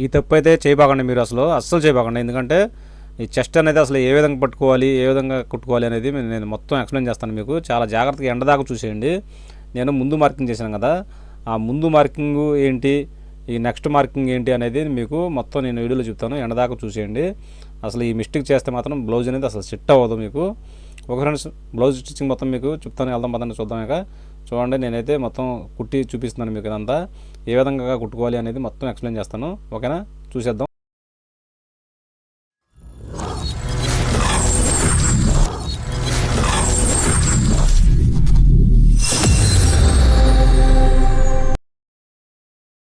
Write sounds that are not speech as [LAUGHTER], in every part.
ఈ తప్పు అయితే చేయబాకండి మీరు అసలు అస్సలు చేయబాకండి. ఎందుకంటే ఈ చెస్ట్ అనేది అసలు ఏ విధంగా పట్టుకోవాలి ఏ విధంగా కుట్టుకోవాలి అనేది నేను- మొత్తం ఎక్స్ప్లెయిన్ చేస్తాను మీకు. చాలా జాగ్రత్తగా ఎండదాకా చూసేయండి. నేను ముందు మార్కింగ్ చేశాను కదా. ఆ ముందు మార్కింగ్ ఏంటి ఈ నెక్స్ట్ మార్కింగ్ ఏంటి అనేది మీకు మొత్తం నేను వీడియోలో చెప్తాను. ఎండదాకా చూసేయండి. అసలు ఈ మిస్టేక్ చేస్తే మాత్రం బ్లౌజ్ అనేది అసలు సెట్ అవ్వదు మీకు. ఒక ఫ్రెండ్స్ బ్లౌజ్ స్టిచ్చింగ్ మొత్తం మీకు చెప్తాను. వెళ్దాం పదండి చూద్దాం ఇక. చూడండి నేనైతే మొత్తం కుట్టి చూపిస్తున్నాను మీకు ఇదంతా. ఏ విధంగా కుట్టుకోవాలి అనేది మొత్తం ఎక్స్ప్లెయిన్ చేస్తాను. ఓకేనా? చూసేద్దాం.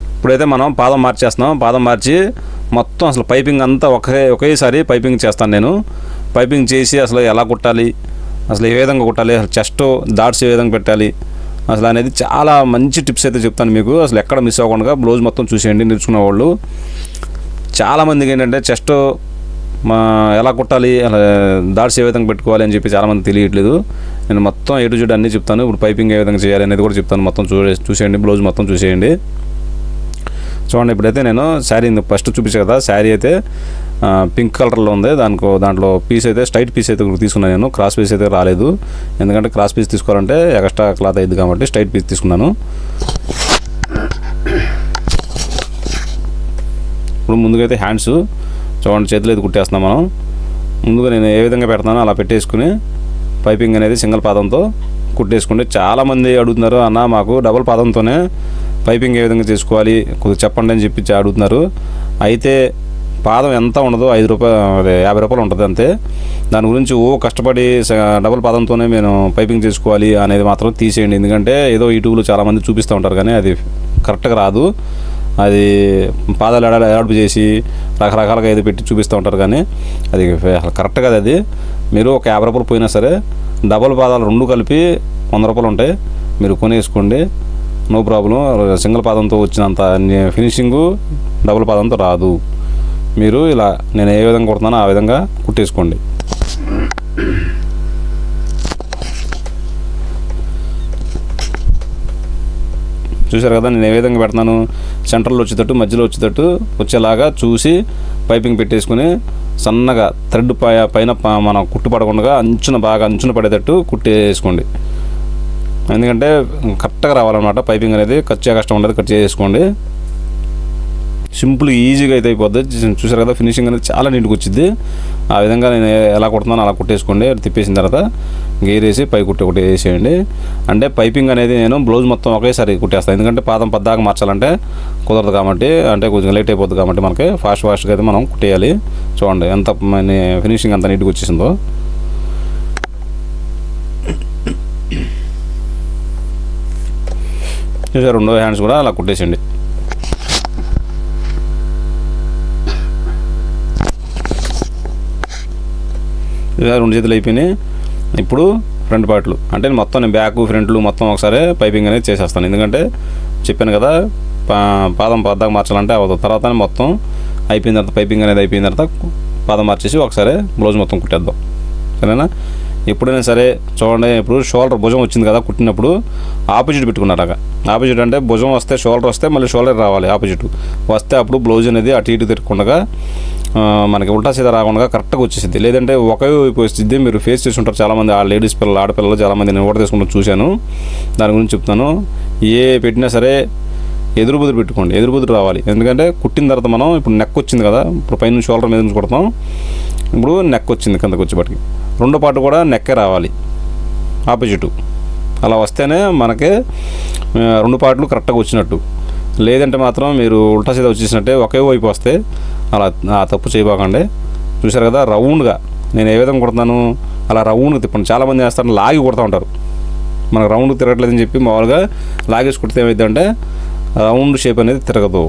ఇప్పుడైతే మనం పాదం మార్చేస్తున్నాం. పాదం మార్చి మొత్తం అసలు పైపింగ్ అంతా ఒకే ఒకేసారి పైపింగ్ చేస్తాను నేను. పైపింగ్ చేసి అసలు ఎలా కుట్టాలి? అసలు ఏ విధంగా కుట్టాలి? అసలు చెస్ట్ డాట్స్ ఏ విధంగా పెట్టాలి? అసలు అనేది చాలా మంచి టిప్స్ అయితే చెప్తాను మీకు. అసలు ఎక్కడ మిస్ అవ్వకుండా బ్లౌజ్ మొత్తం చూసేయండి నేర్చుకున్న వాళ్ళు చాలామందికి ఏంటంటే చెస్ట్ మా ఎలా కుట్టాలి అలా దాట్స్ ఏ విధంగా పెట్టుకోవాలి అని చెప్పి చాలామంది తెలియట్లేదు. నేను మొత్తం ఎటు జుడు అన్నీ చెప్తాను. ఇప్పుడు పైపింగ్ ఏ విధంగా చేయాలి అనేది కూడా చెప్తాను. మొత్తం చూసే చూసేయండి బ్లౌజ్ మొత్తం చూసేయండి. చూడండి ఇప్పుడైతే నేను శారీ ఫస్ట్ చూపించా కదా శారీ అయితే పింక్ కలర్లో ఉంది. దానికో దాంట్లో పీస్ అయితే స్ట్రైట్ పీస్ అయితే తీసుకున్నాను నేను. క్రాస్ పీస్ అయితే రాలేదు. ఎందుకంటే క్రాస్ పీస్ తీసుకోవాలంటే ఎక్స్ట్రా క్లాత్ అయింది కాబట్టి స్ట్రైట్ పీస్ తీసుకున్నాను. ఇప్పుడు ముందుగా అయితే హ్యాండ్స్ చూడండి చేతులు అయితే కుట్టేస్తున్నాం మనం. ముందుగా నేను ఏ విధంగా పెడతానో అలా పెట్టేసుకుని పైపింగ్ అనేది సింగిల్ పాదంతో కుట్టేసుకుంటే చాలామంది అడుగుతున్నారు అన్న మాకు డబుల్ పాదంతోనే పైపింగ్ ఏ విధంగా చేసుకోవాలి? కొద్దిగా చెప్పండి అని చెప్పి అడుగుతున్నారు. అయితే పాదం ఎంత ఉండదో ఐదు రూపాయలు అదే యాభై రూపాయలు ఉంటుంది అంతే. దాని గురించి ఓ కష్టపడి డబుల్ పాదంతోనే నేను పైపింగ్ చేసుకోవాలి అనేది మాత్రం తీసేయండి. ఎందుకంటే ఏదో యూట్యూబ్లో చాలామంది చూపిస్తూ ఉంటారు కానీ అది కరెక్ట్గా రాదు. అది పాదాలు ఎడ ఏడుపు చేసి రకరకాలుగా ఏదో పెట్టి చూపిస్తూ ఉంటారు కానీ అది కరెక్ట్ కదా అది. మీరు ఒక యాభై రూపాయలు పోయినా సరే డబల్ పాదాలు రెండు కలిపి వంద రూపాయలు ఉంటాయి. మీరు కొనేసుకోండి. నో ప్రాబ్లం సింగిల్ పాదంతో వచ్చినంత ఫినిషింగు డబుల్ పాదంతో రాదు. మీరు ఇలా నేను ఏ విధంగా కుడుతున్నానో ఆ విధంగా కుట్టేసుకోండి. చూశారు కదా నేను ఏ విధంగా పెడతాను సెంటర్లో వచ్చేటట్టు మధ్యలో వచ్చేటట్టు వచ్చేలాగా చూసి పైపింగ్ పెట్టేసుకుని సన్నగా థ్రెడ్ పై పైన మనం కుట్టు పడకుండా అంచున బాగా అంచున పడేటట్టు కుట్టేసుకోండి. ఎందుకంటే కరెక్ట్గా రావాలన్నమాట. పైపింగ్ అనేది కచ్చే కష్టం ఉండదు కట్ చేసుకోండి. సింపుల్ ఈజీగా అయితే అయిపోద్ది. చూసారు కదా ఫినిషింగ్ అనేది చాలా నీట్గా వచ్చింది ఆ విధంగా నేను ఎలా కుడుతున్నానో అలా కుట్టేసుకోండి. అది తిప్పేసిన తర్వాత గేర్ వేసి పై కుట్టి ఒకటి వేసేయండి. అంటే పైపింగ్ అనేది నేను బ్లౌజ్ మొత్తం ఒకేసారి కుట్టేస్తాను ఎందుకంటే పాదం పద్దాక మార్చాలంటే కుదరదు కాబట్టి అంటే కొంచెం లేట్ అయిపోద్ది కాబట్టి మనకి ఫాస్ట్ ఫాస్ట్గా అయితే మనం కుట్టేయాలి. చూడండి ఎంత ఫినిషింగ్ అంత నీట్గా వచ్చేసిందో. చూసారు రెండో హ్యాండ్స్ కూడా అలా కుట్టేసేయండి. రెండు చేతులు అయిపోయినాయి. ఇప్పుడు ఫ్రంట్ పార్ట్లు. అంటే మొత్తం నేను బ్యాక్ ఫ్రంట్లు మొత్తం ఒకసారి పైపింగ్ అనేది చేసేస్తాను. ఎందుకంటే చెప్పాను కదా పా పాదం పద్దాక మార్చాలంటే అవ్వదు. తర్వాత మొత్తం అయిపోయిన తర్వాత పైపింగ్ అనేది అయిపోయిన తర్వాత పాదం మార్చేసి ఒకసారి బ్లౌజ్ మొత్తం కుట్టేద్దాం. సరేనా? ఎప్పుడైనా సరే చూడండి ఇప్పుడు షోల్డర్ భుజం వచ్చింది కదా కుట్టినప్పుడు ఆపోజిట్ అలాగా ఆపోజిట్ అంటే భుజం వస్తే షోల్డర్ వస్తే మళ్ళీ షోల్డర్ రావాలి ఆపోజిట్ వస్తే అప్పుడు బ్లౌజ్ అనేది అటు ఇటు తిరగకుండా మనకి ఉల్టా సీదా రాకుండా కరెక్ట్గా వచ్చేసింది లేదంటే ఒకే వైపు వచ్చింది మీరు ఫేస్ చేసి ఉంటారు చాలామంది ఆ లేడీస్ పిల్లలు ఆడపిల్లలు చాలామంది నేను ఓడ తీసుకుంటూ చూశాను. దాని గురించి చెప్తాను ఏ పెట్టినా సరే ఎదురుబుదురు పెట్టుకోండి. ఎదురుబుదురు రావాలి. ఎందుకంటే కుట్టిన తర్వాత మనం ఇప్పుడు నెక్ వచ్చింది కదా ఇప్పుడు పైన షోల్డర్ మీద నుంచి కొడతాం. ఇప్పుడు నెక్ వచ్చింది కిందకు వచ్చేపటికి రెండో పార్ట్ కూడా నెక్కే రావాలి. ఆపోజిట్. అలా వస్తేనే మనకి రెండు పాటలు కరెక్ట్గా వచ్చినట్టు. లేదంటే మాత్రం మీరు ఉల్టా సీదా వచ్చేసినట్టే ఒకే వైపు వస్తే అలా ఆ తప్పు చేయబోకండి. చూశారు కదా రౌండ్గా. నేను ఏ విధంగా కొడతాను అలా రౌండ్గా తిప్పండి. చాలామంది వేస్తారు లాగి కొడతా ఉంటారు. మనకు రౌండ్ తిరగట్లేదని చెప్పి మామూలుగా లాగేసి కుడితే ఏమైందంటే రౌండ్ షేప్ అనేది తిరగదు.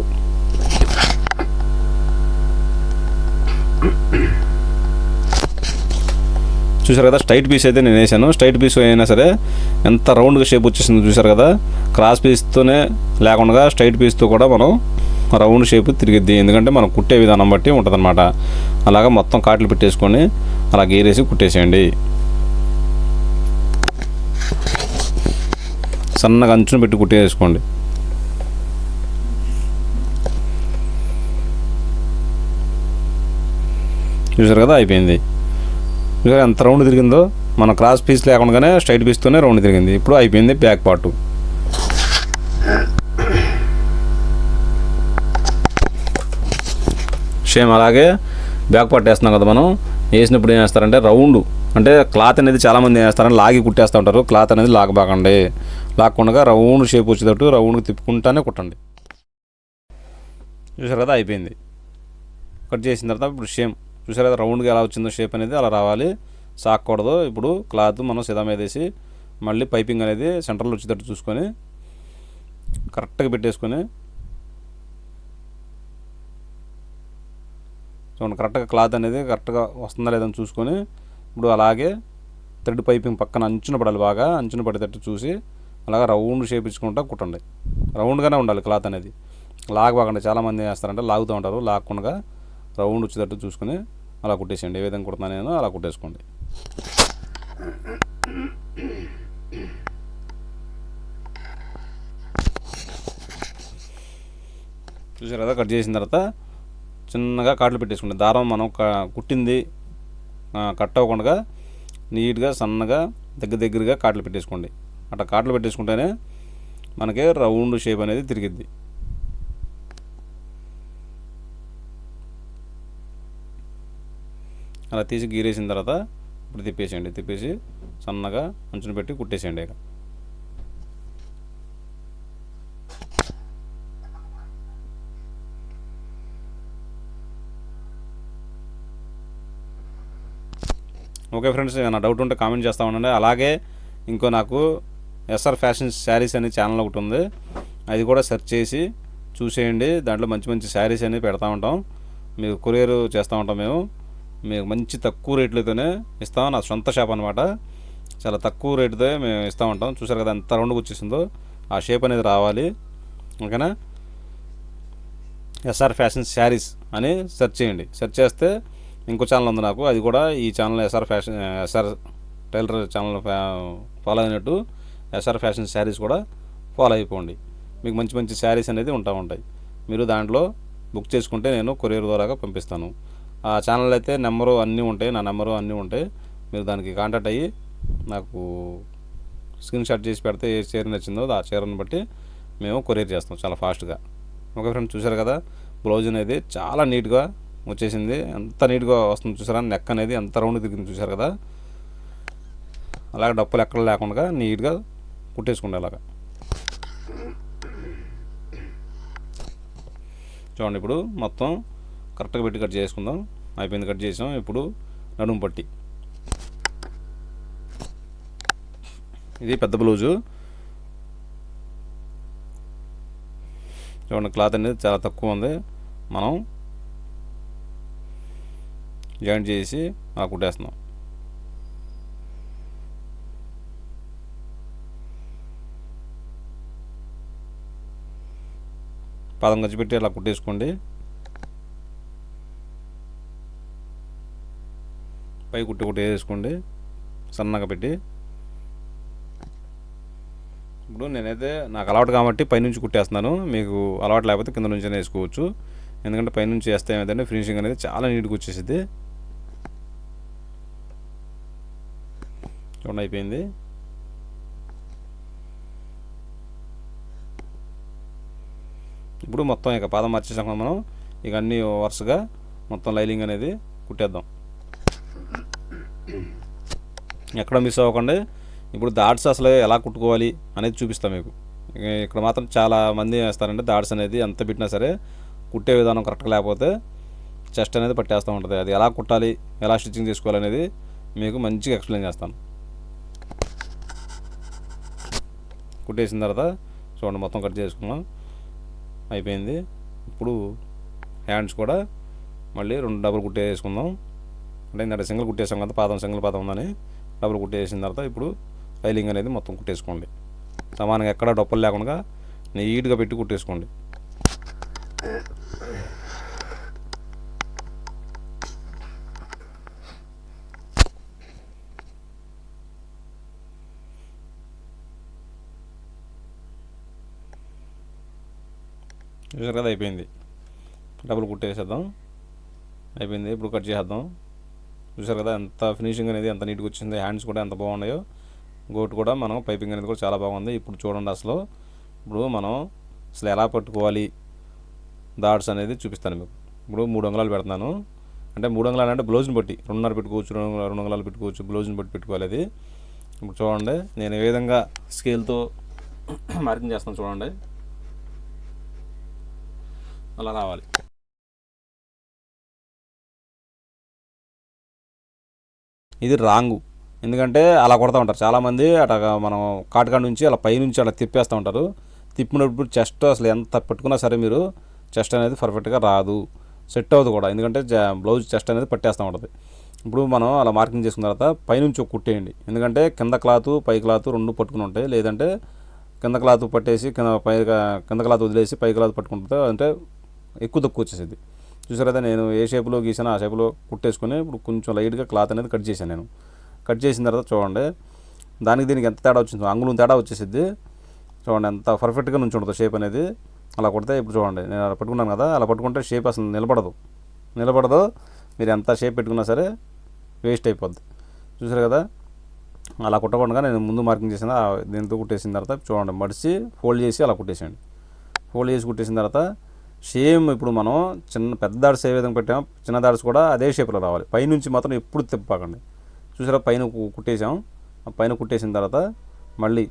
చూసారు కదా? స్ట్రైట్ పీస్ అయితే నేను వేసాను. స్ట్రైట్ పీస్ అయినా సరే ఎంత రౌండ్గా షేప్ వచ్చేసిందో చూసారు కదా? క్రాస్ పీస్తోనే లేకుండా స్ట్రైట్ పీస్తో కూడా మనం రౌండ్ షేప్ తిరిగిద్ది. ఎందుకంటే మనం కుట్టే విధానం బట్టి ఉంటుందన్నమాట. అలాగా మొత్తం కాట్లు పెట్టేసుకొని అలా గేరేసి కుట్టేసేయండి. సన్నగా అంచున పెట్టి కుట్టేసుకోండి. చూసారు కదా? అయిపోయింది. ఎంత రౌండ్ తిరిగిందో మన క్రాస్ పీస్ లేకుండానే స్ట్రైట్ పీస్తోనే రౌండ్ తిరిగింది. ఇప్పుడు అయిపోయింది బ్యాక్ పార్ట్. సేమ్ అలాగే బ్యాక్ పార్ట్ వేస్తున్నాం కదా మనం. వేసినప్పుడు ఏం చేస్తారంటే రౌండ్. అంటే క్లాత్ అనేది చాలామంది ఏం చేస్తారంటే లాగి కుట్టేస్తూ ఉంటారు. క్లాత్ అనేది లాగబాకండి. లాక్కుండా రౌండ్ షేప్ వచ్చేటట్టు రౌండ్కి తిప్పుకుంటానే కుట్టండి. చూసారు కదా అయిపోయింది. కట్ చేసిన తర్వాత ఇప్పుడు సేమ్ చూసారా రౌండ్గా ఎలా వచ్చిందో షేప్ అనేది అలా రావాలి. సాకూడదు ఇప్పుడు క్లాత్ మనం సిద్ధం మీద వేసి మళ్ళీ పైపింగ్ అనేది సెంటర్లో వచ్చేటట్టు చూసుకొని కరెక్ట్గా పెట్టేసుకొని చూడండి కరెక్ట్గా క్లాత్ అనేది కరెక్ట్గా వస్తుందా లేదని చూసుకొని ఇప్పుడు అలాగే థ్రెడ్ పైపింగ్ పక్కన అంచున పడాలి బాగా. అంచున పడేటట్టు చూసి అలాగా రౌండ్ షేప్ ఇచ్చుకుంటా కుట్టండి. రౌండ్గానే ఉండాలి క్లాత్ అనేది. లాగబాకండి. చాలామంది వేస్తారంటే లాగుతూ ఉంటారు. లాక్కుండా రౌండ్ వచ్చేటట్టు చూసుకొని అలా కుట్టేసేయండి. ఏ విధంగా కుడుతున్నా నేను అలా కుట్టేసుకోండి. చూసారు కదా కట్ చేసిన తర్వాత చిన్నగా కాట్లు పెట్టేసుకోండి దారం మనం కుట్టింది కట్ అవ్వకుండా నీట్గా సన్నగా దగ్గర దగ్గరగా కాట్లు పెట్టేసుకోండి. అట్లా కాట్లు పెట్టేసుకుంటేనే మనకి రౌండ్ షేప్ అనేది తిరిగిద్ది. అలా తీసి గీరేసిన తర్వాత ఇప్పుడు తిప్పేసేయండి. తిప్పేసి సన్నగా అంచున పెట్టి కుట్టేసేయండి ఇక. ఓకే ఫ్రెండ్స్ ఏమైనా డౌట్ ఉంటే కామెంట్ చేస్తూ ఉండండి. అలాగే ఇంకో నాకు ఎస్ఆర్ ఫ్యాషన్ శారీస్ అనే ఛానల్ ఒకటి ఉంది. అది కూడా సెర్చ్ చేసి చూసేయండి. దాంట్లో మంచి మంచి శారీస్ అనేవి పెడతా ఉంటాం. మీకు కొరియర్ చేస్తూ ఉంటాం మేము. మీకు మంచి తక్కువ రేట్లతోనే ఇస్తాం. నా సొంత షాప్ అనమాట చాలా తక్కువ రేటుతో మేము ఇస్తూ ఉంటాం. చూసారు కదా ఎంత రౌండ్గా వచ్చేసిందో. ఆ షేప్ అనేది రావాలి. ఓకేనా? ఎస్ఆర్ ఫ్యాషన్ శారీస్ అని సెర్చ్ చేయండి. సెర్చ్ చేస్తే ఇంకో ఛానల్ ఉంది నాకు. అది కూడా ఈ channel SR fashion SR tailor channel follow అయినట్టు ఎస్ఆర్ ఫ్యాషన్ శారీస్ కూడా ఫాలో అయిపోండి. మీకు మంచి మంచి శారీస్ అనేది ఉంటా ఉంటాయి. మీరు దాంట్లో బుక్ చేసుకుంటే నేను కొరియర్ ద్వారా పంపిస్తాను. ఆ ఛానల్ అయితే నెంబరు అన్నీ ఉంటాయి. నా నెంబరు అన్నీ ఉంటాయి. మీరు దానికి కాంటాక్ట్ అయ్యి నాకు స్క్రీన్ షాట్ చేసి పెడితే ఏ చీర నచ్చిందో ఆ చీరను బట్టి మేము కొరియర్ చేస్తాం చాలా ఫాస్ట్గా ఓకే ఫ్రెండ్స్ చూసారు కదా? బ్లౌజ్ అనేది చాలా నీట్గా వచ్చేసింది. ఎంత నీట్గా వస్తుంది చూసారా? నెక్ అనేది ఎంత రౌండ్ తిరిగింది చూసారు కదా? అలాగే డప్పులు ఎక్కడ లేకుండా నీట్గా కుట్టేసుకుంటే అలాగా చూడండి ఇప్పుడు మొత్తం కరెక్ట్గా పెట్టి కట్ చేసుకుందాం. అయిపోయింది కట్ చేసాం. ఇప్పుడు నడుము పట్టి. ఇది పెద్ద బ్లౌజు. చూడండి క్లాత్ అనేది చాలా తక్కువ ఉంది. మనం జాయింట్ చేసి ఆ కుట్టేస్తున్నాం. పాదం గచ్చి పెట్టి అలా కుట్టేసుకోండి. పై కుట్టి కుట్టి వేసుకోండి సన్నగా పెట్టి. ఇప్పుడు నేనైతే నాకు అలవాటు కాబట్టి పైనుంచి కుట్టేస్తున్నాను. మీకు అలవాటు లేకపోతే కింద నుంచి వేసుకోవచ్చు. ఎందుకంటే పైనుంచి వేస్తే ఏమైందంటే ఫినిషింగ్ అనేది చాలా నీట్గా వచ్చేసింది చూడండి అయిపోయింది. ఇప్పుడు మొత్తం ఇక పాదం మార్చేసాం మనం. ఇక అన్ని వరుసగా మొత్తం లైలింగ్ అనేది కుట్టేద్దాం. ఎక్కడ మిస్ అవ్వకండి. ఇప్పుడు దాట్స్ అసలు ఎలా కుట్టుకోవాలి అనేది చూపిస్తాం మీకు. ఇక్కడ మాత్రం చాలా మంది వేస్తారంటే దాట్స్ అనేది ఎంత పెట్టినా సరే కుట్టే విధానం కరెక్ట్గా లేకపోతే చెస్ట్ అనేది పట్టేస్తూ ఉంటుంది. అది ఎలా కుట్టాలి ఎలా స్టిచ్చింగ్ తీసుకోవాలి అనేది మీకు మంచిగా ఎక్స్ప్లెయిన్ చేస్తాను. కుట్టేసిన తర్వాత చూడండి మొత్తం కట్ చేసుకున్నాం. అయిపోయింది. ఇప్పుడు హ్యాండ్స్ కూడా మళ్ళీ రెండు డబుల్ కుట్టే వేసుకుందాం అంటే ఇందాక సింగిల్ కుట్టేసాం కదా పాదం సింగిల్ పాదం ఉందని. డబ్బులు కుట్టేసిన తర్వాత ఇప్పుడు ఫైలింగ్ అనేది మొత్తం కుట్టేసుకోండి. సమానంగా ఎక్కడ డొప్పలు లేకుండా నీట్గా పెట్టి కుట్టేసుకోండి. చూసారు కదా అయిపోయింది. డబ్బులు కుట్టేసేద్దాం. అయిపోయింది. ఇప్పుడు కట్ చేసేద్దాం. చూసారు కదా ఎంత ఫినిషింగ్ అనేది ఎంత నీట్గా వచ్చింది హ్యాండ్స్ కూడా ఎంత బాగున్నాయో. గోట్ కూడా మనం పైపింగ్ అనేది కూడా చాలా బాగుంది. ఇప్పుడు చూడండి అసలు. ఇప్పుడు మనం అసలు ఎలా పట్టుకోవాలి? డాట్స్ అనేది చూపిస్తాను మీకు. ఇప్పుడు మూడు అంగుళాలు పెడుతున్నాను. అంటే మూడు అంగుళాలు అంటే బ్లౌజ్ని బట్టి. రెండున్నర పెట్టుకోవచ్చు రెండు రెండు అంగుళాలు పెట్టుకోవచ్చు బ్లౌజ్ని బట్టి పెట్టుకోవాలి అది. ఇప్పుడు చూడండి నేను ఏ విధంగా స్కేల్తో మార్కింగ్ [COUGHS] చేస్తాను చూడండి. అలా రావాలి. ఇది రాంగు. ఎందుకంటే అలా కొడతా ఉంటారు. చాలామంది అట మనం కాటకాడ నుంచి అలా పైనుంచి అలా తిప్పేస్తూ ఉంటారు. తిప్పినప్పుడు చెస్ట్ అసలు ఎంత పెట్టుకున్నా సరే మీరు చెస్ట్ అనేది పర్ఫెక్ట్గా రాదు. సెట్ అవ్వదు కూడా. ఎందుకంటే జ- బ్లౌజ్ చెస్ట్ అనేది పట్టేస్తూ ఉంటుంది. ఇప్పుడు మనం అలా మార్కింగ్ చేసుకున్న తర్వాత పైనుంచి ఒక కుట్టేయండి. ఎందుకంటే కింద క్లాత్ పై క్లాత్ రెండు పట్టుకుని ఉంటాయి. లేదంటే కింద క్లాత్ పట్టేసి కింద పై కింద క్లాత్ వదిలేసి పై క్లాత్ పట్టుకుంటే అంటే ఎక్కువ తక్కువ వచ్చేసేది. చూసారా నేను ఏ షేప్లో గీసానో ఆ షేప్లో కుట్టేసుకొని ఇప్పుడు కొంచెం లైట్గా క్లాత్ అనేది కట్ చేశాను నేను. కట్ చేసిన తర్వాత చూడండి దానికి దీనికి ఎంత తేడా వచ్చిందో అంగుళం తేడా వచ్చేసిద్ది. చూడండి ఎంత పర్ఫెక్ట్గా నుంచి ఉంటుంది షేప్ అనేది. అలా కొడితే ఇప్పుడు చూడండి నేను అలా పట్టుకున్నాను కదా అలా పట్టుకుంటే షేప్ అసలు నిలబడదు. నిలబడదు మీరు ఎంత షేప్ పెట్టుకున్నా సరే వేస్ట్ అయిపోద్ది. చూసారు కదా అలా కుట్టకుండా నేను ముందు మార్కింగ్ చేసిన దీంతో కుట్టేసిన తర్వాత చూడండి మడిచి ఫోల్డ్ చేసి అలా కుట్టేసేయండి. ఫోల్డ్ చేసి కుట్టేసిన తర్వాత సేమ్ ఇప్పుడు మనం చిన్న పెద్ద దాడ్స్ ఏ విధంగా పెట్టామో చిన్న దాడ్స్ కూడా అదే షేప్లో రావాలి. పైనుంచి మాత్రం ఎప్పుడు తిప్పకండి చూసారా పైన కుట్టేసాం ఆ పైన కుట్టేసిన తర్వాత మళ్ళీ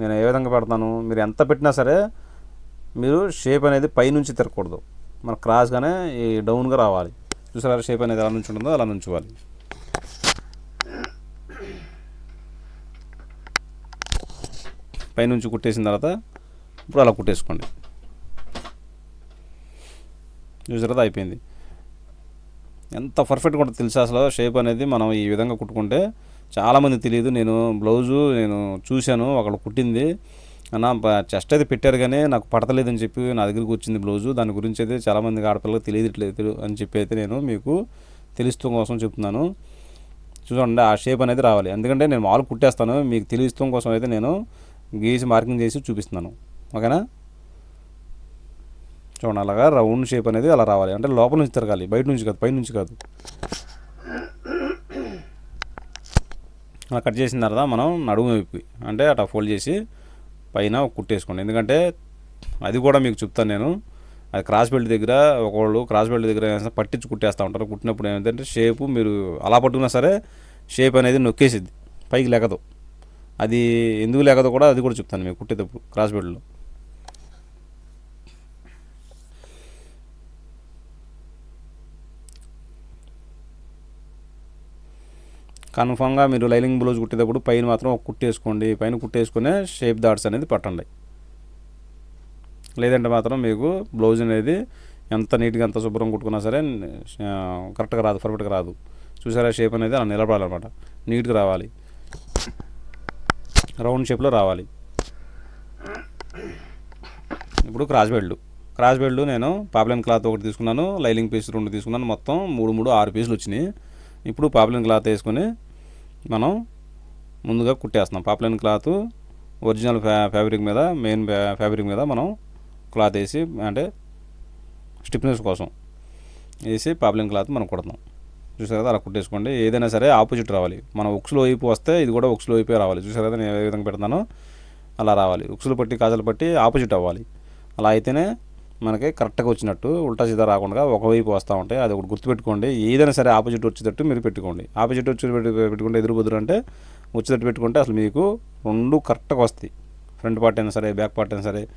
నేను ఏ విధంగా పెడతాను మీరు ఎంత పెట్టినా సరే మీరు షేప్ అనేది పైనుంచి తిరగకూడదు. మన క్రాస్గానే ఈ డౌన్గా రావాలి. చూసారా షేప్ అనేది ఎలా నుంచి ఉంటుందో అలా నుంచోవాలి పైనుంచి కుట్టేసిన తర్వాత ఇప్పుడు అలా కుట్టేసుకోండి. చూసారా అయిపోయింది. ఎంత పర్ఫెక్ట్గా ఉంటుంది తెలుసా అసలు? షేప్ అనేది మనం ఈ విధంగా కుట్టుకుంటే చాలామంది తెలియదు నేను బ్లౌజు నేను చూశాను ఒకళ్ళు కుట్టింది. అన్న చెస్ట్ అయితే పెట్టారు కానీ నాకు పడతలేదని చెప్పి నా దగ్గరికి వచ్చింది బ్లౌజు. దాని గురించి అయితే చాలామంది ఆడపిల్లలకు తెలియట్లేదు అని చెప్పి అయితే నేను మీకు తెలుస్తూ కోసం చెప్తున్నాను. చూడండి ఆ షేప్ అనేది రావాలి. ఎందుకంటే నేను మామూలు కుట్టేస్తాను. మీకు తెలియస్తాం కోసం అయితే నేను గీసి మార్కింగ్ చేసి చూపిస్తున్నాను. ఓకేనా? చూడండి అలాగా రౌండ్ షేప్ అనేది అలా రావాలి. అంటే లోపల నుంచి తిరగాలి బయట నుంచి కాదు పై నుంచి కాదు. అలా కట్ చేసిన తర్వాత మనం నడుము వైపు అంటే అట్లా ఫోల్డ్ చేసి పైన కుట్టేసుకోండి ఎందుకంటే అది కూడా మీకు చెప్తాను నేను. అది క్రాస్ బెల్ట్ దగ్గర ఒకళ్ళు క్రాస్ బెల్ట్ దగ్గర పట్టించి కుట్టేస్తూ ఉంటారు. కుట్టినప్పుడు ఏమైందంటే షేపు మీరు అలా పట్టుకున్నా సరే షేప్ అనేది నొక్కేసిద్ది పైకి లెగదు అది ఎందుకు లేకదో కూడా అది కూడా చెప్తాను మీకు కుట్టేటప్పుడు క్రాస్ బెల్ట్లో. కన్ఫామ్గా మీరు లైనింగ్ బ్లౌజ్ కుట్టేటప్పుడు పైన మాత్రం ఒక కుట్టేసుకోండి పైన కుట్టేసుకునే షేప్ దాట్స్ అనేది పట్టండి. లేదంటే మాత్రం మీకు బ్లౌజ్ అనేది ఎంత నీట్గా ఎంత శుభ్రం కుట్టుకున్నా సరే కరెక్ట్గా రాదు పర్ఫెక్ట్గా రాదు. చూసారా? షేప్ అనేది అలా నిలబడాలన్నమాట. నీట్గా రావాలి. రౌండ్ షేప్లో రావాలి. ఇప్పుడు క్రాస్ బెల్ట్. క్రాస్ బెల్ట్ నేను పాపులన్ క్లాత్ ఒకటి తీసుకున్నాను. లైలింగ్ పీస్ రెండు తీసుకున్నాను. మొత్తం మూడు మూడు ఆరు పీసులు వచ్చినాయి. ఇప్పుడు పాపులన్ క్లాత్ వేసుకొని మనం ముందుగా కుట్టేస్తున్నాం. పాప్లైన్ క్లాత్ ఒరిజినల్ ఫ్యా ఫ్యాబ్రిక్ మీద మెయిన్ ఫ్యాబ్రిక్ మీద మనం క్లాత్ వేసి అంటే స్టిఫ్నెస్ కోసం వేసి పాప్లైన్ క్లాత్ మనం కుడతాం చూసారు కదా అలా కుట్టేసుకోండి. ఏదైనా సరే ఆపోజిట్ రావాలి. మనం ఉక్సులు వైపు వస్తే ఇది కూడా ఉక్సులో వైపే రావాలి. చూసారు కదా నేను ఏ విధంగా పెడతానో అలా రావాలి. ఉక్సులు పట్టి కాజలు పట్టి ఆపోజిట్ అవ్వాలి. అలా అయితేనే మనకి కరెక్ట్గా వచ్చినట్టు ఉల్టా సీదా రాకుండా ఒకవైపు వస్తూ ఉంటాయి అది ఒకటి గుర్తుపెట్టుకోండి. ఏదైనా సరే ఆపోజిట్ వచ్చేటట్టు మీరు పెట్టుకోండి. ఆపోజిట్ వచ్చి పెట్టు- పెట్టుకుంటే ఎదురుబుదురు అంటే వచ్చేటట్టు పెట్టుకుంటే అసలు మీకు రెండు కరెక్ట్గా వస్తాయి. ఫ్రంట్ పార్ట్ అయినా సరే బ్యాక్ పార్ట్ అయినా సరే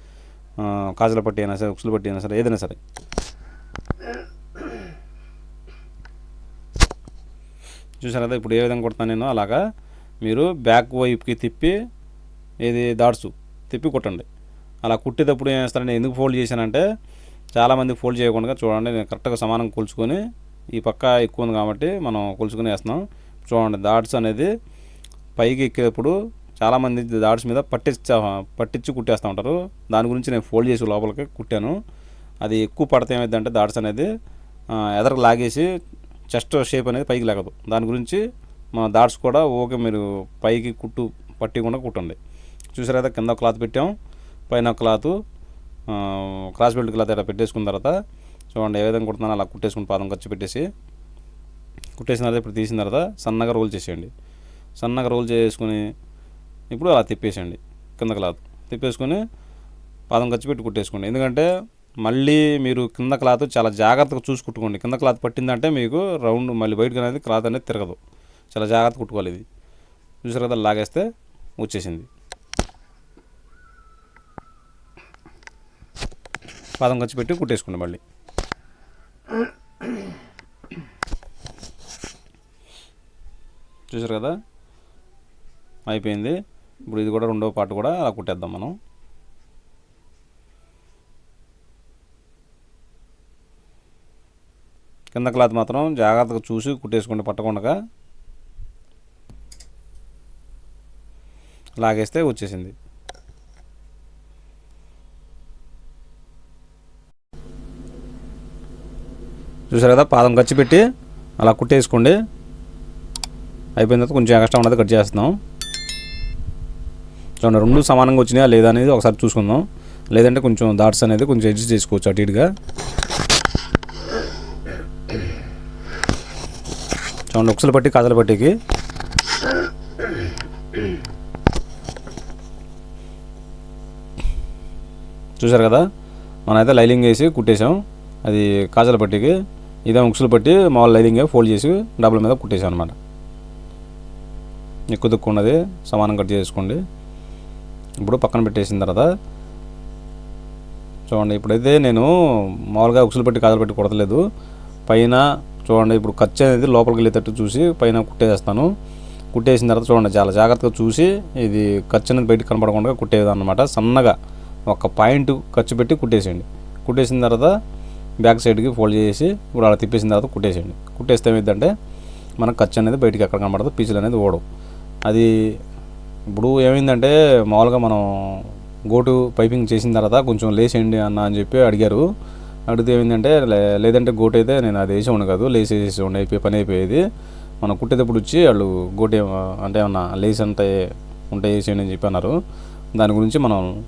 కాజుల కాజల పట్టి అయినా సరే ఉక్సుల పట్టి అయినా సరే ఏదైనా సరే. చూసారు కదా ఇప్పుడు ఏ విధంగా కొడతాను నేను? అలాగా మీరు బ్యాక్ వైపుకి తిప్పి ఏది దాడ్సు తిప్పి కుట్టండి. అలా కుట్టేటప్పుడు ఏం చేస్తారంటే ఎందుకు ఫోల్డ్ చేశానంటే చాలామంది ఫోల్డ్ చేయకుండా చూడండి నేను కరెక్ట్గా సమానంగా కొలుచుకొని ఈ పక్క ఎక్కువ ఉంది కాబట్టి మనం కొలుచుకొని వేస్తున్నాం. చూడండి దాట్స్ అనేది పైకి ఎక్కేటప్పుడు చాలామంది దాట్స్ మీద పట్టించ పట్టించి కుట్టేస్తూ ఉంటారు. దాని గురించి నేను ఫోల్డ్ చేసి లోపలికి కుట్టాను. అది ఎక్కువ పడితే ఏమైందంటే దాట్స్ అనేది ఎదరకు లాగేసి చెస్ట్ షేప్ అనేది పైకి లేకదు దాని గురించి మన దాట్స్ కూడా ఓకే మీరు పైకి కుట్టు పట్టకుండా కుట్టండి. చూసారా కింద క్లాత్ పెట్టాం. పైన క్లాత్ క్రాస్ బెల్ట్ క్లాత్ ఇలా పెట్టేసుకున్న తర్వాత చూడండి ఏ విధంగా కుడుతున్నాను అలా కుట్టేసుకుని పాదం ఖర్చు పెట్టేసి కుట్టేసిన తర్వాత ఇప్పుడు తీసిన తర్వాత సన్నగా రోల్ చేసేయండి. సన్నగా రోల్ చేసుకుని ఇప్పుడు అలా తిప్పేసేయండి కింద క్లాత్. తిప్పేసుకొని పాదం ఖర్చు పెట్టి కుట్టేసుకోండి. ఎందుకంటే మళ్ళీ మీరు కింద క్లాత్ చాలా జాగ్రత్తగా చూసి కుట్టుకోండి. కింద క్లాత్ పట్టిందంటే మీకు రౌండ్ మళ్ళీ బయటకు అనేది క్లాత్ అనేది తిరగదు. చాలా జాగ్రత్త కుట్టుకోవాలి ఇది. చూసారు కదా లాగేస్తే వచ్చేసింది. పాదం ఖర్చు పెట్టి కుట్టేసుకోండి మళ్ళీ. చూసారు కదా? అయిపోయింది. ఇప్పుడు ఇది కూడా రెండో పార్ట్ కూడా అలా కుట్టేద్దాం మనం. కింద క్లాత్ మాత్రం జాగ్రత్తగా చూసి కుట్టేసుకోండి పట్టకుండా. లాగేస్తే వచ్చేసింది. చూసారు కదా? పాదం ఖర్చు పెట్టి అలా కుట్టేసుకోండి. అయిపోయిన తర్వాత కొంచెం ఎక్స్ట్రా ఉన్నది కట్ చేస్తున్నాం. చూడండి రెండు సమానంగా వచ్చినాయా లేదా అనేది ఒకసారి చూసుకుందాం. లేదంటే కొంచెం డాట్స్ అనేది కొంచెం అడ్జస్ట్ చేసుకోవచ్చు అటు ఇటుగా. చూడండి ఉక్సలు పట్టి కాజల పట్టికి. చూసారు కదా? మనమైతే లైలింగ్ వేసి కుట్టేసాం. అది కాజల పట్టికి. ఇదే ముక్సులు పట్టి మామూలు లైలింగ్ ఫోల్డ్ చేసి డబ్బుల మీద కుట్టేసాను అనమాట ఎక్కువ దుక్కు ఉన్నది సమానం కట్ చేసుకోండి. ఇప్పుడు పక్కన పెట్టేసిన తర్వాత చూడండి ఇప్పుడైతే నేను మామూలుగా ఉక్సులు పెట్టి కాదలు పెట్టి కుడతలేదు. పైన చూడండి ఇప్పుడు ఖర్చు అనేది లోపలికి వెళ్ళేటట్టు చూసి పైన కుట్టేస్తాను. కుట్టేసిన తర్వాత చూడండి చాలా జాగ్రత్తగా చూసి ఇది ఖర్చు అనేది బయటకు కనపడకుండా కుట్టేది అనమాట సన్నగా ఒక పాయింట్ ఖర్చు పెట్టి కుట్టేసేయండి. కుట్టేసిన తర్వాత బ్యాక్ సైడ్కి ఫోల్డ్ చేసి ఇప్పుడు అలా తిప్పేసిన తర్వాత కుట్టేసేయండి. కుట్టేస్తే ఏంటంటే మనకు ఖర్చు అనేది బయటికి ఎక్కడ కనబడదు పీసులు అనేది ఓడవు అది ఇప్పుడు ఏమైందంటే మామూలుగా మనం గోటు పైపింగ్ చేసిన తర్వాత కొంచెం లేసేయండి అన్న అని చెప్పి అడిగారు. అడిగితే ఏమైందంటే లే- లేదంటే గోటు అయితే నేను అది వేసి కాదు లేసి వేసి అయిపోయి పని అయిపోయేది. మనం కుట్టేటప్పుడు వచ్చి వాళ్ళు గోటు అంటే ఏమన్నా లేస్ అంటే ఉంటే వేసేయండి అని చెప్పి అన్నారు. దాని గురించి మనం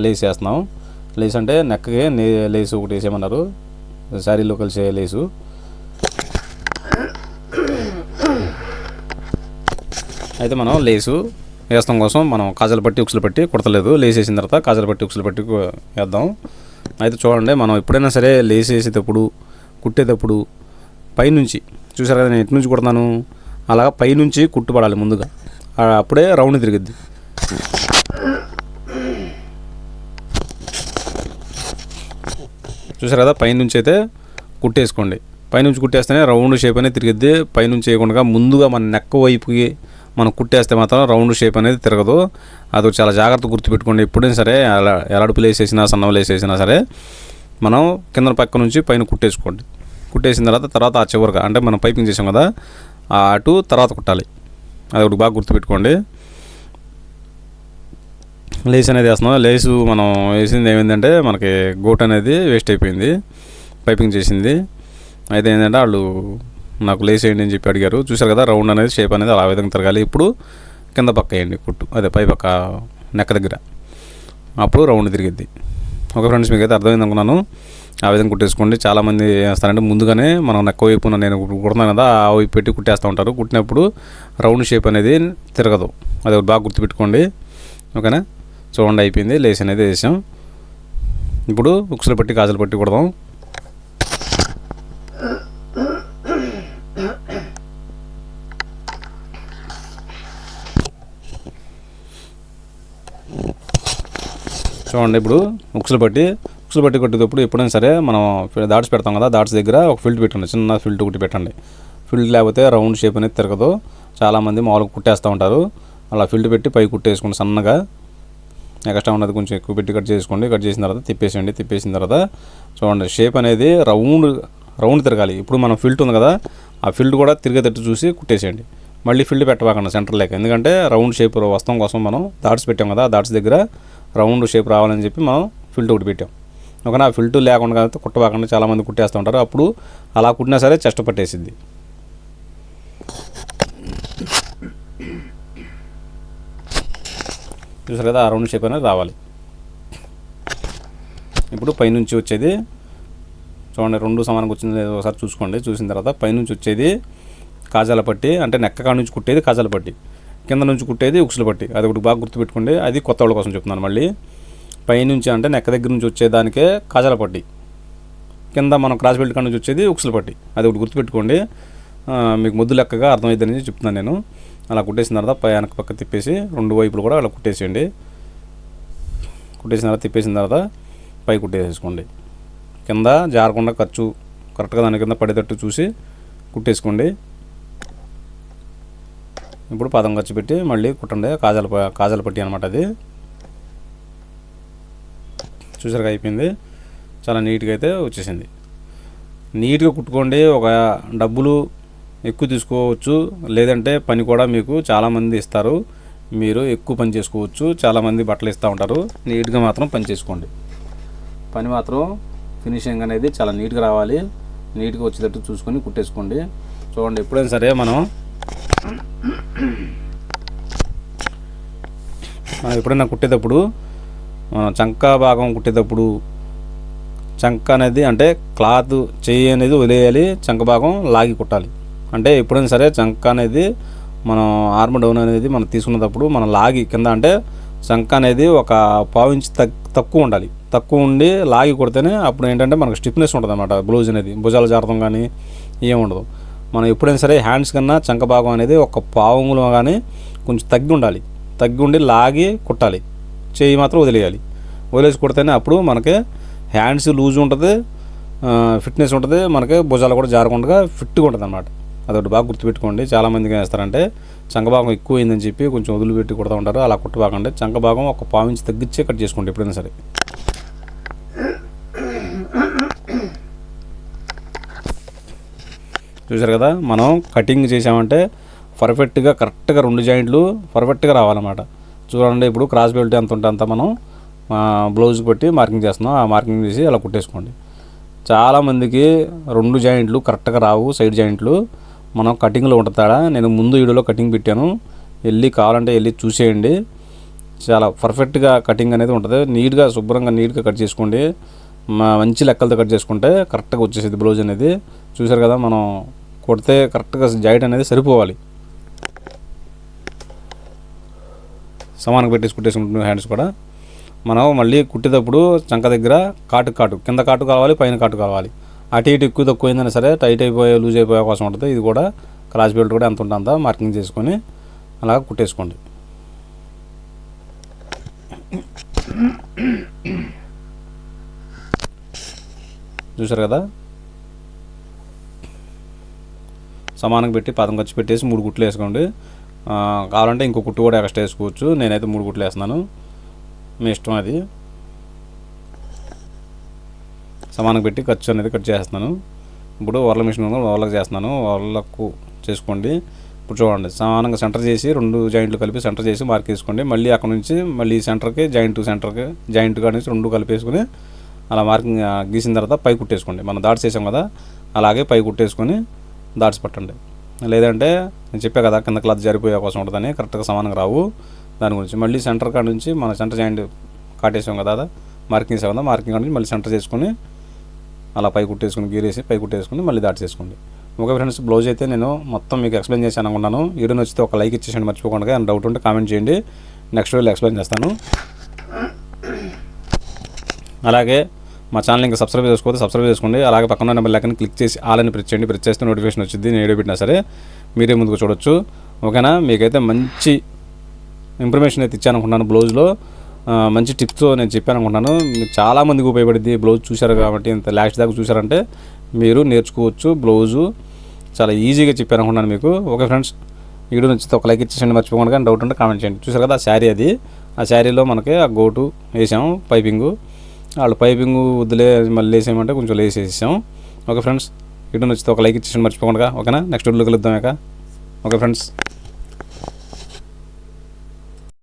లేస్ వేస్తున్నాం లేస్ అంటే నెక్కకి లేసు ఒకటి వేసేయమన్నారు. శారీలో కలిసే లేసు. అయితే మనం లేసు వేస్తాం కోసం మనం కాజలు పట్టి ఉక్సులు పట్టి కుడతలేదు. లేస్ వేసిన తర్వాత కాజలు పట్టి ఉక్సులు పట్టి వేద్దాం. అయితే చూడండి మనం ఎప్పుడైనా సరే లేస్ వేసేటప్పుడు కుట్టేటప్పుడు పైనుంచి చూసారు కదా నేను ఎటు నుంచి కుడతాను? అలాగా పైనుంచి కుట్టుపడాలి ముందుగా. అప్పుడే రౌండ్ తిరిగిద్ది. చూసారు కదా పైనుంచి అయితే కుట్టేసుకోండి. పైనుంచి కుట్టేస్తేనే రౌండ్ షేప్ అనేది తిరిగిద్ది. పైనుంచి చేయకుండా ముందుగా మన నెక్క వైపుకి మనం కుట్టేస్తే మాత్రం రౌండ్ షేప్ అనేది తిరగదు. అది చాలా జాగ్రత్త గుర్తుపెట్టుకోండి. ఎప్పుడైనా సరే అలా ఎలాడుపులు వేసేసినా సన్నవలు వేసేసినా సరే మనం కింద పక్క నుంచి పైన కుట్టేసుకోండి. కుట్టేసిన తర్వాత తర్వాత ఆ చివరిగా అంటే మనం పైపింగ్ చేసాం కదా ఆ అటు తర్వాత కుట్టాలి. అది ఒకటి బాగా గుర్తుపెట్టుకోండి. లేస్ అనేది వేస్తున్నాం. లేసు మనం వేసింది ఏమైందంటే మనకి గోట్ అనేది వేస్ట్ అయిపోయింది. పైపింగ్ చేసింది. అయితే ఏంటంటే వాళ్ళు నాకు లేస్ వేయండి అని చెప్పి అడిగారు. చూసారు కదా రౌండ్ అనేది షేప్ అనేది అలా విధంగా తిరగాలి. ఇప్పుడు కింద పక్క వేయండి కుట్టు. అదే పై పక్క నెక్క దగ్గర. అప్పుడు రౌండ్ తిరిగిద్ది. ఒక ఫ్రెండ్స్ మీకు అయితే అర్థమైంది అనుకున్నాను. ఆ విధంగా కుట్టేసుకోండి. చాలామంది వేస్తారంటే ముందుగానే మనం నెక్క వైపున నేను కుడుతున్నాను కదా ఆ వైపు పెట్టి కుట్టేస్తూ ఉంటారు. కుట్టినప్పుడు రౌండ్ షేప్ అనేది తిరగదు. అది ఒకటి బాగా గుర్తుపెట్టుకోండి. ఓకేనా? చూడండి అయిపోయింది. లేస్ అనేది వేసాం. ఇప్పుడు ఉక్సులు పెట్టి గాజులు పట్టి కొడదాం. చూడండి ఇప్పుడు ఉక్సులు పట్టి ఉక్సులు పట్టి కొట్టేటప్పుడు ఎప్పుడైనా సరే మనం దాట్స్ పెడతాం కదా దాట్స్ దగ్గర ఒక ఫిల్ట్ పెట్టండి. చిన్న ఫిల్ట్ ఒకటి పెట్టండి. ఫిల్ట్ లేకపోతే రౌండ్ షేప్ అనేది తిరగదు. చాలామంది మామూలుగా కుట్టేస్తూ ఉంటారు. అలా ఫిల్ట్ పెట్టి పై కుట్టేసుకుని సన్నగా. ఎక్స్ట్రా ఉన్నది కొంచెం ఎక్కువ పెట్టి కట్ చేసుకోండి. కట్ చేసిన తర్వాత తిప్పేసేయండి. తిప్పేసిన తర్వాత చూడండి షేప్ అనేది రౌండ్ రౌండ్ తిరగాలి. ఇప్పుడు మనం ఫిల్ట్ ఉంది కదా ఆ ఫిల్ట్ కూడా తిరిగేటట్టు చూసి కుట్టేసేయండి. మళ్ళీ ఫిల్డ్ పెట్టబాకండి సెంటర్ లేక. ఎందుకంటే రౌండ్ షేప్ వస్తాం కోసం మనం దాట్స్ పెట్టాం కదా ఆ దాట్స్ దగ్గర రౌండ్ షేప్ రావాలని చెప్పి మనం ఫిల్ట్ ఒకటి పెట్టాం. ఓకేనా ఆ ఫిల్ట్ లేకుండా అయితే కుట్టబాకండి చాలామంది కుట్టేస్తూ ఉంటారు. అప్పుడు అలా కుట్టినా సరే చెస్ట్ పట్టేసిద్ది. చూసారు కదా ఆ రౌండ్ షేప్ అనేది రావాలి. ఇప్పుడు పైనుంచి వచ్చేది చూడండి రెండు సమానంగా వచ్చింది ఒకసారి చూసుకోండి చూసిన తర్వాత పైనుంచి వచ్చేది కాజాల పట్టి అంటే నెక్క కాడ నుంచి కుట్టేది కాజాల పట్టి కింద నుంచి కుట్టేది ఉక్సుల పట్టి అది ఒకటి బాగా గుర్తుపెట్టుకోండి అది కొత్త వాళ్ళ కోసం చెప్తున్నాను మళ్ళీ. పైనుంచి అంటే నెక్క దగ్గర నుంచి వచ్చేదానికే కాజాల పట్టి కింద మనం క్రాస్ బెల్ట్ కాడ నుంచి వచ్చేది ఉక్సుల పట్టి అది ఒకటి గుర్తుపెట్టుకోండి. మీకు ముద్దు లెక్కగా అర్థమైందని చెప్తున్నాను నేను. అలా కుట్టేసిన తర్వాత పై వెనక పక్క తిప్పేసి రెండు వైపులు కూడా అలా కుట్టేసేయండి. కుట్టేసిన తర్వాత తిప్పేసిన తర్వాత పై కుట్టేసేసుకోండి. కింద జారకుండా ఖర్చు కరెక్ట్గా దాని కింద పడేటట్టు చూసి కుట్టేసుకోండి. ఇప్పుడు పదం ఖర్చు పెట్టి మళ్ళీ కుట్టండి. కాజాల ప- కాజాల పట్టి అనమాట అది. చూసారుగా అయిపోయింది. చాలా నీట్గా అయితే వచ్చేసింది. నీట్గా కుట్టుకోండి. ఒక డబ్బులు ఎక్కువ తీసుకోవచ్చు. లేదంటే పని కూడా మీకు చాలామంది ఇస్తారు. మీరు ఎక్కువ పని చేసుకోవచ్చు. చాలామంది బట్టలు ఇస్తూ ఉంటారు. నీట్గా మాత్రం పని చేసుకోండి. పని మాత్రం ఫినిషింగ్ అనేది చాలా నీట్గా రావాలి. నీట్గా వచ్చేటట్టు చూసుకొని కుట్టేసుకోండి. చూడండి ఎప్పుడైనా సరే మనం మనం ఎప్పుడైనా కుట్టేటప్పుడు మనం చంక భాగం కుట్టేటప్పుడు చంక అనేది అంటే క్లాత్ చేయి అనేది వదిలేయాలి. చంక భాగం లాగి కుట్టాలి. అంటే ఎప్పుడైనా సరే చంక అనేది మనం ఆర్మ్ డౌన్ అనేది మనం తీసుకున్నప్పుడు మనం లాగి కింద అంటే చంక అనేది ఒక పావు ఇంచ్ తక్ తక్కువ ఉండాలి. తక్కువ ఉండి లాగి కొడితేనే అప్పుడు ఏంటంటే మనకు స్టిఫ్నెస్ ఉంటుంది అనమాట బ్లౌజ్ అనేది భుజాల జారతం కానీ ఏం ఉండదు. మనం ఎప్పుడైనా సరే హ్యాండ్స్ కన్నా చంక భాగం అనేది ఒక పావులో కానీ కొంచెం తగ్గి ఉండాలి. తగ్గి ఉండి లాగి కుట్టాలి. చేయి మాత్రం వదిలేయాలి. వదిలేసి కొడితేనే అప్పుడు మనకి హ్యాండ్స్ లూజ్ ఉంటుంది ఫిట్నెస్ ఉంటుంది మనకి భుజాలు కూడా జారకుండా ఫిట్గా ఉంటుంది అనమాట అదొకటి బాగా గుర్తుపెట్టుకోండి. చాలామందికి ఏం చేస్తారంటే చంకభాగం ఎక్కువ అయిందని చెప్పి కొంచెం వదిలిపెట్టి కొడతా ఉంటారు. అలా కుట్టబాకండి. చంకభాగం ఒక పావు ఇంచ్ తగ్గించే కట్ చేసుకోండి ఎప్పుడైనా సరే. చూసారు కదా మనం కటింగ్ చేసామంటే పర్ఫెక్ట్గా కరెక్ట్గా రెండు జాయింట్లు పర్ఫెక్ట్గా రావాలన్నమాట. చూడండి ఇప్పుడు క్రాస్ బెల్ట్ ఎంత ఉంటే అంత మనం బ్లౌజ్ పెట్టి మార్కింగ్ చేస్తున్నాం. ఆ మార్కింగ్ చేసి అలా కుట్టేసుకోండి. చాలామందికి రెండు జాయింట్లు కరెక్ట్గా రావు సైడ్ జాయింట్లు. మనం కటింగ్లో ఉంటుందా నేను ముందు వీడియోలో కటింగ్ పెట్టాను. వెళ్ళి కావాలంటే వెళ్ళి చూసేయండి. చాలా పర్ఫెక్ట్గా కటింగ్ అనేది ఉంటుంది. నీట్గా శుభ్రంగా నీట్గా కట్ చేసుకోండి. మా మంచి లెక్కలతో కట్ చేసుకుంటే కరెక్ట్గా వచ్చేసేది బ్లౌజ్ అనేది. చూసారు కదా మనం కొడితే కరెక్ట్గా జాయిట్ అనేది సరిపోవాలి. సమానంగా పెట్టేసి కుట్టేసుకుంటున్నాం హ్యాండ్స్ కూడా. మనం మళ్ళీ కుట్టేటప్పుడు చంక దగ్గర కాటు కాటు కింద కాటు కావాలి పైన కాటు కావాలి. అటు ఇటు ఎక్కువ తక్కువ సరే టైట్ అయిపోయే లూజ్ అయిపోయే అవకాశం ఉంటుంది. ఇది కూడా క్రాస్ బెల్ట్ కూడా ఎంత ఉంటుందో అంత మార్కింగ్ చేసుకొని అలా కుట్టేసుకోండి. చూసారు కదా? సమానంగా పెట్టి పదం ఖర్చు పెట్టేసి మూడు కుట్లు వేసుకోండి. కావాలంటే ఇంకో కుట్టు కూడా ఎక్స్ట్రా వేసుకోవచ్చు. నేనైతే మూడు కుట్లు వేస్తున్నాను. మీ ఇష్టం అది. సమానం పెట్టి ఖర్చు అనేది కట్ చేస్తున్నాను. ఇప్పుడు ఓర్ల మిషన్ ఉంది ఓర్లకు చేస్తున్నాను. ఓర్లకు చేసుకోండి. ఇప్పుడు చూడండి సమానంగా సెంటర్ చేసి రెండు జాయింట్లు కలిపి సెంటర్ చేసి మార్క్ వేసుకోండి. మళ్ళీ అక్కడ నుంచి మళ్ళీ సెంటర్కి జాయింట్ సెంటర్కి జాయింట్ కాడ నుంచి రెండు కలిపేసుకొని అలా మార్కింగ్ గీసిన తర్వాత పై కుట్టేసుకోండి. మనం దాట్స్ చేసాం కదా అలాగే పై కుట్టేసుకొని దాట్స్ పట్టండి. లేదంటే నేను చెప్పా కదా కింద క్లాత్ జరిపోయే అవకాశం ఉంటుందని కరెక్ట్గా సమానంగా రావు దాని గురించి. మళ్ళీ సెంటర్ కాడ నుంచి మన సెంటర్ జాయింట్ కాటేసాం కదా మార్కింగ్ చేసాం కదా మార్కింగ్ కాడ నుంచి మళ్ళీ సెంటర్ చేసుకొని అలా పై కుట్టేసుకుని గీరేసి పై కుట్టేసుకుని మళ్ళీ దాటి చేసుకోండి ఓకే ఫ్రెండ్స్ బ్లౌజ్ అయితే నేను మొత్తం మీకు ఎక్స్ప్లెయిన్ చేశాను అనుకున్నాను. వీడియో నచ్చితే ఒక లైక్ ఇచ్చేసండి మర్చిపోకుండా. ఏమైనా డౌట్ ఉంటే కామెంట్ చేయండి. నెక్స్ట్ వీడియోలో ఎక్స్ప్లెయిన్ చేస్తాను. అలాగే మా ఛానల్ ఇంకా సబ్స్క్రైబ్ చేసుకోతే సబ్స్క్రైబ్ చేసుకోండి. అలాగే పక్కన నెంబర్ లెక్కని క్లిక్ చేసి ఆల్ అని ప్రెస్ చేయండి. ప్రెస్ చేస్తే నోటిఫికేషన్ వచ్చింది నేను వీడియో పెట్టినా సరే మీరే ముందుకు చూడొచ్చు. ఓకేనా? మీకైతే మంచి ఇన్ఫర్మేషన్ అయితే ఇచ్చాను అనుకుంటున్నాను బ్లౌజ్లో. మంచి టిప్స్తో నేను చెప్పాను అనుకుంటున్నాను మీకు చాలామందికి ఉపయోగపడింది బ్లౌజ్ చూశారు కాబట్టి ఇంత లాస్ట్ దాకా చూసారంటే మీరు నేర్చుకోవచ్చు బ్లౌజు చాలా ఈజీగా చెప్పాను అనుకుంటున్నాను మీకు. ఓకే ఫ్రెండ్స్ వీడియో నచ్చితే ఒక లైక్ ఇచ్చేసండి మర్చిపోకుండా కానీ డౌట్ ఉంటే కామెంట్ చేయండి. చూసారు కదా ఆ శారీ అది. ఆ శారీలో మనకి ఆ గోటు వేసాము పైపింగు వాళ్ళు పైపింగ్ వద్దులే మళ్ళీ వేసేయమంటే కొంచెం లేసేసాం ఓకే ఫ్రెండ్స్ వీడియో నచ్చితే ఒక లైక్ ఇచ్చేసి మర్చిపోకుండా. ఓకేనా? నెక్స్ట్ వీడియోలో కలుద్దాం ఇక. Okay friends